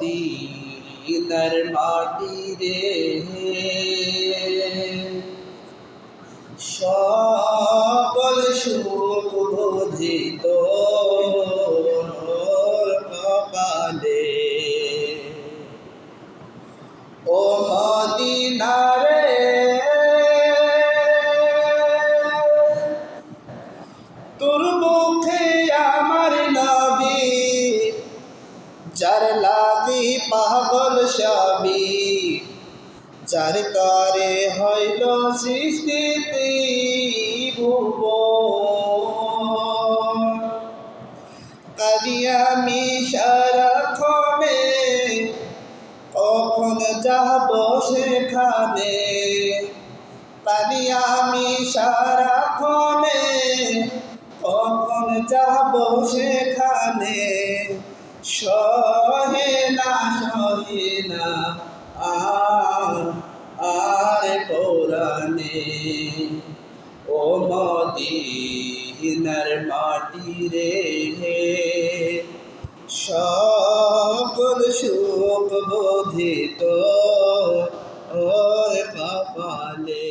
মদিনার মাটি রে। সকল সুখ বোধিত কপালে। ও মদিনারে তোর মুখে আমার নবী, যার লাগি পাগল সবই যার করে হইল সৃষ্টি ভুব কাজিয়ামি সারাক্ষণে কখন যাব সেখানে? পানি আমি সারাক্ষণে কখন যাব সেখানে? সহে না সহে না, আর আর পৌরাণে ও মদিনার মাটি রে সকল সুখ বোধিত ওর কপালে।